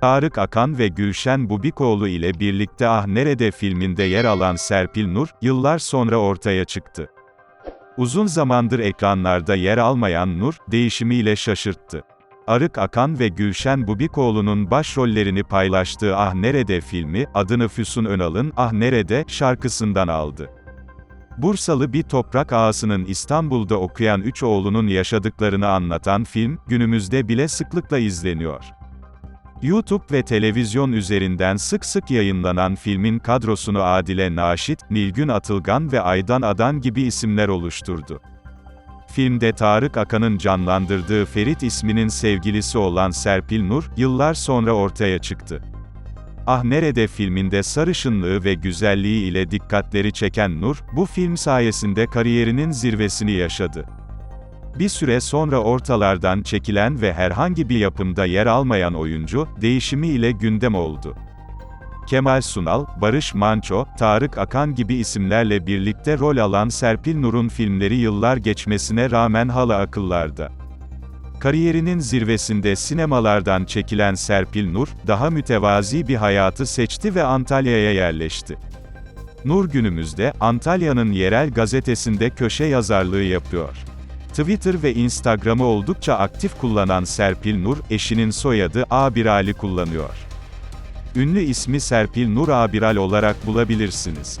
Tarık Akan ve Gülşen Bubikoğlu ile birlikte Ah Nerede filminde yer alan Serpil Nur, yıllar sonra ortaya çıktı. Uzun zamandır ekranlarda yer almayan Nur, değişimiyle şaşırttı. Arık Akan ve Gülşen Bubikoğlu'nun başrollerini paylaştığı Ah Nerede filmi, adını Füsun Önal'ın Ah Nerede şarkısından aldı. Bursalı bir toprak ağasının İstanbul'da okuyan üç oğlunun yaşadıklarını anlatan film, günümüzde bile sıklıkla izleniyor. YouTube ve televizyon üzerinden sık sık yayınlanan filmin kadrosunu Adile Naşit, Nilgün Atılgan ve Aydan Adan gibi isimler oluşturdu. Filmde Tarık Akan'ın canlandırdığı Ferit isminin sevgilisi olan Serpil Nur, yıllar sonra ortaya çıktı. Ah Nerede filminde sarışınlığı ve güzelliği ile dikkatleri çeken Nur, bu film sayesinde kariyerinin zirvesini yaşadı. Bir süre sonra ortalardan çekilen ve herhangi bir yapımda yer almayan oyuncu, değişimi ile gündem oldu. Kemal Sunal, Barış Manço, Tarık Akan gibi isimlerle birlikte rol alan Serpil Nur'un filmleri yıllar geçmesine rağmen hala akıllarda. Kariyerinin zirvesinde sinemalardan çekilen Serpil Nur, daha mütevazi bir hayatı seçti ve Antalya'ya yerleşti. Nur günümüzde, Antalya'nın yerel gazetesinde köşe yazarlığı yapıyor. Twitter ve Instagram'ı oldukça aktif kullanan Serpil Nur, eşinin soyadı Abiral'i kullanıyor. Ünlü ismi Serpil Nur Abiral olarak bulabilirsiniz.